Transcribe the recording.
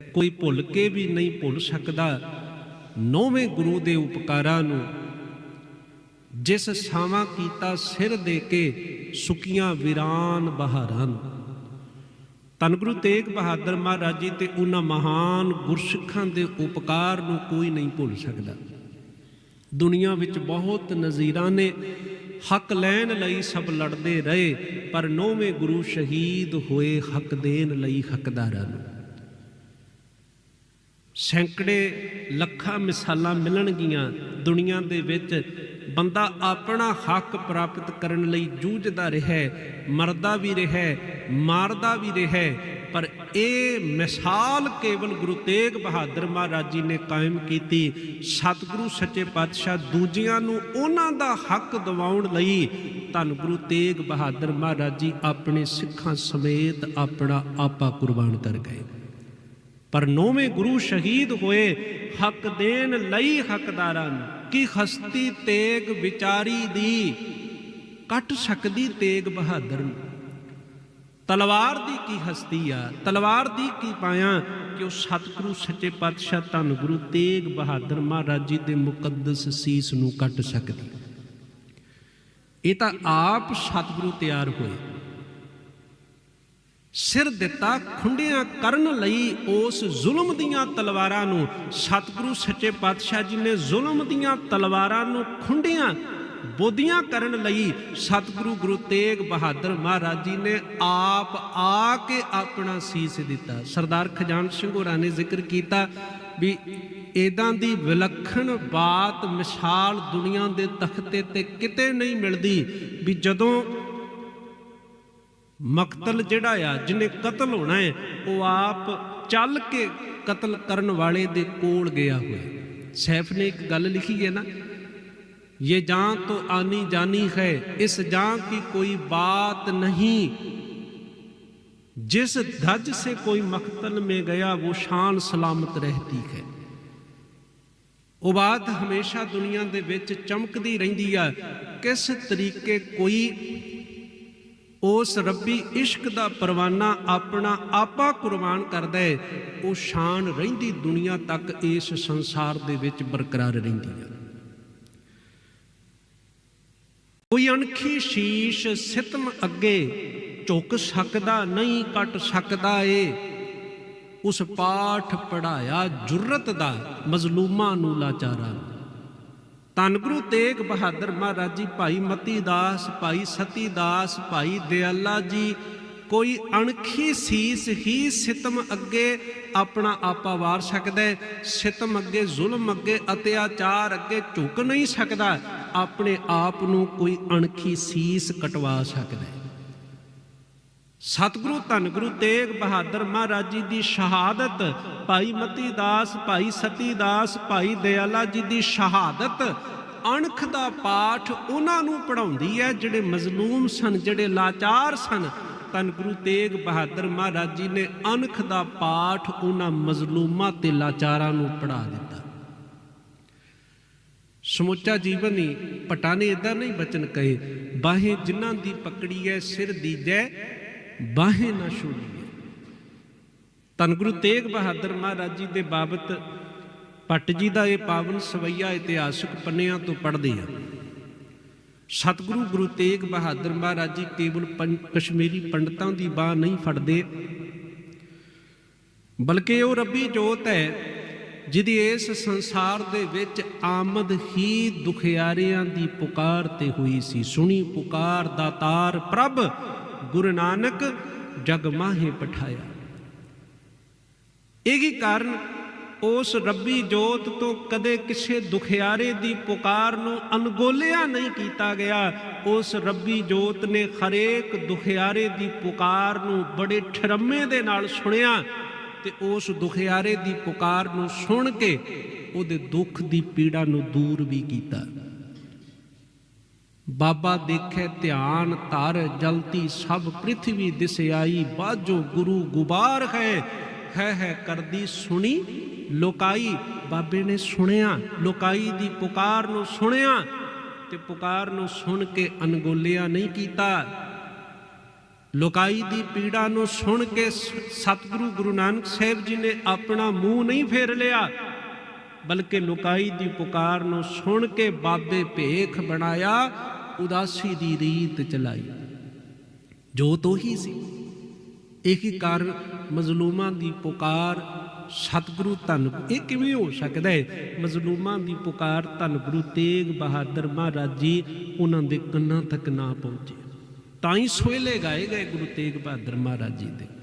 ਕੋਈ ਭੁੱਲ ਕੇ ਵੀ ਨਹੀਂ ਭੁੱਲ ਸਕਦਾ। ਨੌਵੇਂ ਗੁਰੂ ਦੇ ਉਪਕਾਰਾਂ ਨੂੰ ਜਿਸ ਸਾਵਾ ਕੀਤਾ ਸਿਰ ਦੇ ਕੇ ਸੁਕੀਆਂ ਵੀਰਾਨ ਬਹਾਰਾਂ ਨੂੰ। ਧੰਨ ਗੁਰੂ ਤੇਗ ਬਹਾਦਰ ਮਹਾਰਾਜ ਜੀ ਤੇ ਉਹਨਾਂ ਮਹਾਨ ਗੁਰਸਿੱਖਾਂ ਦੇ ਉਪਕਾਰ ਨੂੰ ਕੋਈ ਨਹੀਂ ਭੁੱਲ ਸਕਦਾ। ਦੁਨੀਆ ਵਿੱਚ ਬਹੁਤ ਨਜ਼ੀਰਾਂ ਨੇ, ਹੱਕ ਲੈਣ ਲਈ ਸਭ ਲੜਦੇ ਰਹੇ, ਪਰ ਨੌਵੇਂ ਗੁਰੂ ਸ਼ਹੀਦ ਹੋਏ ਹੱਕ ਦੇਣ ਲਈ ਹੱਕਦਾਰਾਂ ਨੂੰ। ਸੈਂਕੜੇ ਲੱਖਾਂ ਮਿਸਾਲਾਂ ਮਿਲਣਗੀਆਂ ਦੁਨੀਆ ਦੇ ਵਿੱਚ। ਬੰਦਾ ਆਪਣਾ ਹੱਕ ਪ੍ਰਾਪਤ ਕਰਨ ਲਈ ਜੂਝਦਾ ਰਿਹਾ ਮਰਦਾ ਵੀ ਰਿਹਾ ਮਾਰਦਾ ਵੀ ਰਿਹਾ ਪਰ ਇਹ ਮਿਸਾਲ ਕੇਵਲ ਗੁਰੂ ਤੇਗ ਬਹਾਦਰ ਮਹਾਰਾਜ ਜੀ ਨੇ ਕਾਇਮ ਕੀਤੀ। ਸਤਿਗੁਰੂ ਸੱਚੇ ਪਾਤਸ਼ਾਹ ਦੂਜਿਆਂ ਨੂੰ ਉਹਨਾਂ ਦਾ ਹੱਕ ਦਿਵਾਉਣ ਲਈ ਧੰਨ ਗੁਰੂ ਤੇਗ ਬਹਾਦਰ ਮਹਾਰਾਜ ਜੀ ਆਪਣੇ ਸਿੱਖਾਂ ਸਮੇਤ ਆਪਣਾ ਆਪਾ ਕੁਰਬਾਨ ਕਰ ਗਏ। ਪਰ ਨੌਵੇਂ ਗੁਰੂ ਸ਼ਹੀਦ ਹੋਏ, ਹੱਕ ਦੇਣ ਲਈ ਹੱਕਦਾਰਾਂ ਨੂੰ। ਕੀ ਹਸਤੀ ਤੇਗ ਵਿਚਾਰੀ ਦੀ ਕੱਟ ਸਕਦੀ ਤੇਗ ਬਹਾਦਰ ਨੂੰ? ਤਲਵਾਰ ਦੀ ਕੀ ਹਸਤੀ ਆ? ਤਲਵਾਰ ਦੀ ਕੀ ਪਾਇਆ? ਕਿ ਉਹ ਸਤਿਗੁਰੂ ਸੱਚੇ ਪਾਤਸ਼ਾਹ ਧੰਨ ਗੁਰੂ ਤੇਗ ਬਹਾਦਰ ਮਹਾਰਾਜ ਜੀ ਦੇ ਮੁਕੱਦਸ ਸੀਸ ਨੂੰ ਕੱਟ ਸਕਦੀ? ਇਹ ਤਾਂ ਆਪ ਸਤਿਗੁਰੂ ਤਿਆਰ ਹੋਏ। ਸਿਰ ਦਿੱਤਾ ਖੁੰਡਿਆਂ ਕਰਨ ਲਈ ਉਸ ਜ਼ੁਲਮ ਦੀਆਂ ਤਲਵਾਰਾਂ ਨੂੰ। ਸਤਿਗੁਰੂ ਸੱਚੇ ਪਾਤਸ਼ਾਹ ਜੀ ਨੇ ਜ਼ੁਲਮ ਦੀਆਂ ਤਲਵਾਰਾਂ ਨੂੰ ਖੁੰਡਿਆਂ ਬੋਧੀਆਂ ਕਰਨ ਲਈ ਸਤਿਗੁਰੂ ਗੁਰੂ ਤੇਗ ਬਹਾਦਰ ਮਹਾਰਾਜ ਜੀ ਨੇ ਆਪ ਆ ਕੇ ਆਪਣਾ ਸੀਸ ਦਿੱਤਾ। ਸਰਦਾਰ ਖਜਾਨ ਸਿੰਘ ਹੋਰਾਂ ਨੇ ਜ਼ਿਕਰ ਕੀਤਾ ਵੀ ਇਦਾਂ ਦੀ ਵਿਲੱਖਣ ਬਾਤ, ਮਿਸਾਲ ਦੁਨੀਆ ਦੇ ਤਖਤੇ ਤੇ ਕਿਤੇ ਨਹੀਂ ਮਿਲਦੀ ਵੀ ਜਦੋਂ ਮਕਤਲ ਜਿਹੜਾ ਆ ਜਿਹਨੇ ਕਤਲ ਹੋਣਾ ਹੈ ਉਹ ਆਪ ਚੱਲ ਕੇ ਕਤਲ ਕਰਨ ਵਾਲੇ ਦੇ ਕੋਲ ਗਿਆ ਹੋਇਆ ਸੈਫ ਨੇ ਇੱਕ ਗੱਲ ਲਿਖੀ ਹੈ ਨਾ ये जान तो आनी जानी है इस जान की कोई बात नहीं जिस धज से कोई मकतल में गया वो शान सलामत रहती है ਉਹ ਬਾਤ ਹਮੇਸ਼ਾ ਦੁਨੀਆ ਦੇ ਵਿੱਚ ਚਮਕਦੀ ਰਹਿੰਦੀ ਆ ਕਿਸ ਤਰੀਕੇ ਕੋਈ ਉਸ ਰੱਬੀ ਇਸ਼ਕ ਦਾ ਪਰਵਾਨਾ ਆਪਣਾ ਆਪਾ ਕੁਰਬਾਨ ਕਰਦਾ ਹੈ ਉਹ ਸ਼ਾਨ ਰਹਿੰਦੀ ਦੁਨੀਆ ਤੱਕ ਇਸ ਸੰਸਾਰ ਦੇ ਵਿੱਚ ਬਰਕਰਾਰ ਰਹਿੰਦੀ ਹੈ ਕੋਈ ਅਣਖੀ ਸ਼ੀਸ਼ ਸਿਤਮ ਅੱਗੇ ਝੁਕ ਸਕਦਾ ਨਹੀਂ, ਕੱਟ ਸਕਦਾ ਏ। ਉਸ ਪਾਠ ਪੜਾਇਆ ਜੁਰਤ ਦਾ, ਮਜ਼ਲੂਮਾਂ ਨੂੰ ਲਾਚਾਰਾ। ਧੰਨ ਗੁਰੂ ਤੇਗ ਬਹਾਦਰ ਮਹਾਰਾਜ ਜੀ, ਭਾਈ ਮਤੀ ਦਾਸ, ਭਾਈ ਸਤੀ ਦਾਸ, ਭਾਈ ਦਿਆਲਾ ਜੀ, ਕੋਈ ਅਣਖੀ ਸੀਸ ਹੀ ਸਿਤਮ ਅੱਗੇ ਆਪਣਾ ਆਪਾ ਵਾਰ ਸਕਦਾ ਸਿਤਮ ਅੱਗੇ, ਜ਼ੁਲਮ ਅੱਗੇ, ਅਤਿਆਚਾਰ ਅੱਗੇ ਝੁਕ ਨਹੀਂ ਸਕਦਾ। ਆਪਣੇ ਆਪ ਨੂੰ ਕੋਈ ਅਣਖੀ ਸੀਸ ਕਟਵਾ ਸਕਦਾ ਸਤਿਗੁਰੂ, ਧੰਨ ਗੁਰੂ ਤੇਗ ਬਹਾਦਰ ਮਹਾਰਾਜ ਜੀ ਦੀ ਸ਼ਹਾਦਤ, ਭਾਈ ਮਤੀ ਦਾਸ, ਭਾਈ ਸਤੀ ਦਾਸ, ਭਾਈ ਦਿਆਲਾ ਜੀ ਦੀ ਸ਼ਹਾਦਤ, ਅਣਖ ਦਾ ਪਾਠ ਉਹਨਾਂ ਨੂੰ ਪੜਾਉਂਦੀ ਹੈ ਜਿਹੜੇ ਮਜ਼ਲੂਮ ਸਨ, ਜਿਹੜੇ ਲਾਚਾਰ ਸਨ। ਧੰਨ ਗੁਰੂ ਤੇਗ ਬਹਾਦਰ ਮਹਾਰਾਜ ਜੀ ਨੇ ਅਣਖ ਦਾ ਪਾਠ ਉਹਨਾਂ ਮਜ਼ਲੂਮਾਂ ਤੇ ਲਾਚਾਰਾਂ ਨੂੰ ਪੜਾ ਦਿੱਤਾ। ਸਮੁੱਚਾ ਜੀਵਨ ਹੀ ਪਟਾਨੇ ਇਦਾਂ ਨਹੀਂ ਬਚਨ ਕਹੇ, ਬਾਹੇ ਜਿਨ੍ਹਾਂ ਦੀ ਪਕੜੀ ਹੈ, ਸਿਰ ਦੀਜੈ ਬਾਹੇ ਨਾ ਛੋੜੀਏ ਧੰਨ ਗੁਰੂ ਤੇਗ ਬਹਾਦਰ ਮਹਾਰਾਜ ਜੀ ਦੇ ਬਾਬਤ ਪੱਟ ਜੀ ਦਾ ਇਹ ਪਾਵਨ ਸਵਈਆ ਇਤਿਹਾਸਕ ਪੰਨਿਆਂ ਤੋਂ ਪੜ੍ਹਦੇ ਆ ਸਤਿਗੁਰੂ ਗੁਰੂ ਤੇਗ ਬਹਾਦਰ ਮਹਾਰਾਜ ਜੀ ਕੇਵਲ ਕਸ਼ਮੀਰੀ ਪੰਡਤਾਂ ਦੀ ਬਾਹ ਨਹੀਂ ਫੜਦੇ। ਬਲਕਿ ਉਹ ਰੱਬੀ ਜੋਤ ਹੈ, ਜਿਹਦੀ ਇਸ ਸੰਸਾਰ ਦੇ ਵਿੱਚ ਆਮਦ ਹੀ ਦੁਖਿਆਰਿਆਂ ਦੀ ਪੁਕਾਰ ਤੇ ਹੋਈ ਸੀ। ਸੁਣੀ ਪੁਕਾਰ ਦਾਤਾਰ ਪ੍ਰਭ ਗੁਰੂ ਨਾਨਕ ਜਗ ਮਾਹੇ ਪਠਾਇਆ। ਇਹ ਕਾਰਨ ਉਸ ਰੱਬੀ ਜੋਤ ਤੋਂ ਕਦੇ ਕਿਸੇ ਦੁਖਿਆਰੇ ਦੀ ਪੁਕਾਰ ਨੂੰ ਅਨਗੋਲਿਆ ਨਹੀਂ ਕੀਤਾ ਗਿਆ। ਉਸ ਰੱਬੀ ਜੋਤ ਨੇ ਹਰੇਕ ਦੁਖਿਆਰੇ ਦੀ ਪੁਕਾਰ ਨੂੰ ਬੜੇ ਠਰਮੇ ਦੇ ਨਾਲ ਸੁਣਿਆ ਤੇ ਉਸ ਦੁਖਿਆਰੇ ਦੀ ਪੁਕਾਰ ਨੂੰ ਸੁਣ ਕੇ ਉਹਦੇ ਦੁੱਖ ਦੀ ਪੀੜਾ ਨੂੰ ਦੂਰ ਵੀ ਕੀਤਾ। ਬਾਬਾ ਦੇਖੇ ਧਿਆਨ ਧਰ ਜਲਤੀ ਸਭ ਪ੍ਰithvi ਦਿਸ ਆਈ ਬਾਝੋ ਗੁਰੂ ਗੁਬਾਰ ਹੈ। ਹੈ ਹੈ ਕਰਦੀ ਸੁਣੀ, ਲੋਕਾਈ ਬਾਬੇ ਨੇ ਸੁਣਿਆ, ਲੋਕਾਈ ਦੀ ਪੁਕਾਰ ਨੂੰ ਸੁਣਿਆ ਤੇ ਪੁਕਾਰ ਨੂੰ ਸੁਣ ਕੇ ਅਨਗੋਲਿਆ ਨਹੀਂ ਕੀਤਾ। ਲੋਕਾਈ ਦੀ ਪੀੜਾ ਨੂੰ ਸੁਣ ਕੇ ਸਤਿਗੁਰੂ ਗੁਰੂ ਨਾਨਕ ਸਾਹਿਬ ਜੀ ਨੇ ਆਪਣਾ ਮੂੰਹ ਨਹੀਂ ਫੇਰ ਲਿਆ, ਬਲਕਿ ਲੋਕਾਈ ਦੀ ਪੁਕਾਰ ਨੂੰ ਸੁਣ ਕੇ ਬਾਬੇ ਭੇਖ ਬਣਾਇਆ ਉਦਾਸੀ ਦੀ ਰੀਤ ਚਲਾਈ। ਜੋ ਉਹੀ ਸੀ, ਇਹੀ ਕਾਰਨ ਮਜ਼ਲੂਮਾਂ ਦੀ ਪੁਕਾਰ ਸਤਿਗੁਰੂ ਧੰਨ ਇਹ ਕਿਵੇਂ ਹੋ ਸਕਦਾ ਹੈ? ਮਜ਼ਲੂਮਾਂ ਦੀ ਪੁਕਾਰ ਧੰਨ ਗੁਰੂ ਤੇਗ ਬਹਾਦਰ ਮਹਾਰਾਜ ਜੀ ਉਹਨਾਂ ਦੇ ਕੰਨਾਂ ਤੱਕ ਨਾ ਪਹੁੰਚੇ। ਤਾਂ ਹੀ ਸੋਹਲੇ ਗਾਏ ਗਏ ਗੁਰੂ ਤੇਗ ਬਹਾਦਰ ਮਹਾਰਾਜ ਜੀ ਦੇ।